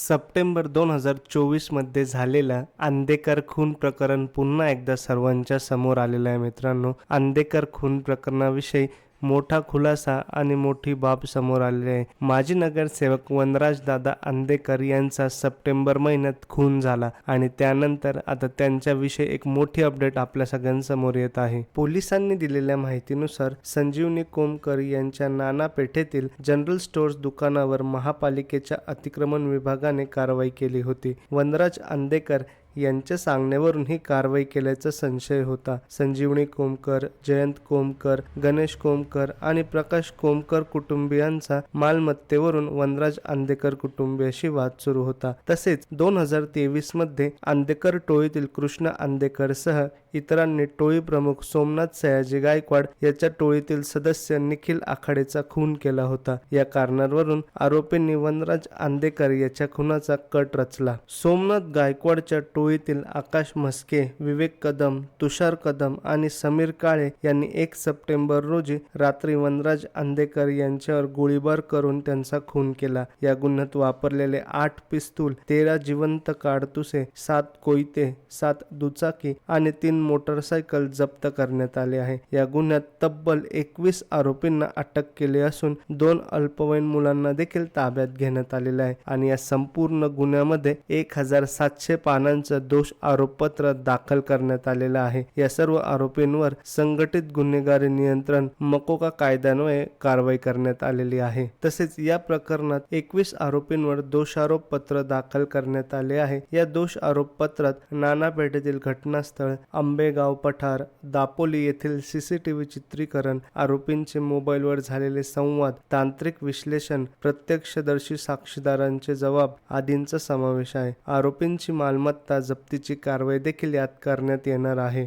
September दोन हजार चोवीसमध्ये झालेलं आंदेकर खून प्रकरण पुन्हा एकदा सर्वांच्या समोर आलेलं आहे मित्रांनो. आंदेकर खून प्रकरणाविषयी मोठा खुलासा आणि मोठी बाब समोर आलेली आहे. माजी नगरसेवक वनराज दादा आंदेकर यांचा सप्टेंबर महिन्यात खून झाला आणि त्यानंतर आता त्यांच्याविषयी एक मोठी अपडेट आपल्या सगळ्यांसमोर येत आहे. पोलिसांनी दिलेल्या माहितीनुसार संजीवनी कोमकर यांच्या नाना पेठेतील जनरल स्टोअर्स दुकानावर महापालिकेच्या अतिक्रमण विभागाने कारवाई केली होती. वनराज आंदेकर यांच्या सांगण्यावरून ही कारवाई केल्याचा संशय होता. संजीवनी कोमकर जयंत कोमकर गणेश कोमकर आणि प्रकाश कोमकर कुटुंबियांचा मालमत्तेवरून वनराज आंदेकर कुटुंबियाशी वाद सुरू होता. तसेच दोन हजार तेवीसमध्ये आंदेकर टोळीतील कृष्ण आंदेकर सह इतरांनी टोळी प्रमुख सोमनाथ सयाजी गायकवाड याच्या टोळीतील सदस्य निखिल आखाडेचा खून केला होता. या कारणावरून आरोपींनी वनराज आंदेकर याच्या खुनाचा कट रचला. सोमनाथ गायकवाडच्या टोळीतील आकाश म्हस्के विवेक कदम तुषार कदम आणि समीर काळे यांनी एक सप्टेंबर रोजी रात्री वनराज आंदेकर यांच्यावर गोळीबार करून त्यांचा खून केला. या गुन्ह्यात वापरलेले आठ पिस्तूल तेरा जिवंत काडतुसे सात कोयते सात दुचाकी आणि तीन मोटरसायकल जप्त करण्यात आले आहे. या गुन्ह्यात तब्बल एकवीस आरोपींना अटक केली असून दोन अल्पवयीन मुलांना देखील ताब्यात घेण्यात आलेले आहे. आणि या संपूर्ण गुन्ह्यामध्ये एक हजार सातशे पानांचं दोष आरोपपत्र दाखल करण्यात आलेलं आहे. या सर्व आरोपींवर संघटित गुन्हेगारी नियंत्रण मकोका कायद्यान्वये कारवाई करण्यात आलेली आहे. तसेच या प्रकरणात एकवीस आरोपींवर दोषारोप पत्र दाखल करण्यात आले आहे. या दोष आरोप पत्रात नाना पेठेतील घटनास्थळ आंबेगाव पठार दापोली येथील सीसीटीव्ही चित्रीकरण आरोपींचे मोबाईलवर झालेले संवाद तांत्रिक विश्लेषण प्रत्यक्षदर्शी साक्षीदारांचे जबाब आदींचा समावेश आहे. आरोपींची मालमत्ता जप्तीची कारवाई देखील यात करण्यात येणार आहे.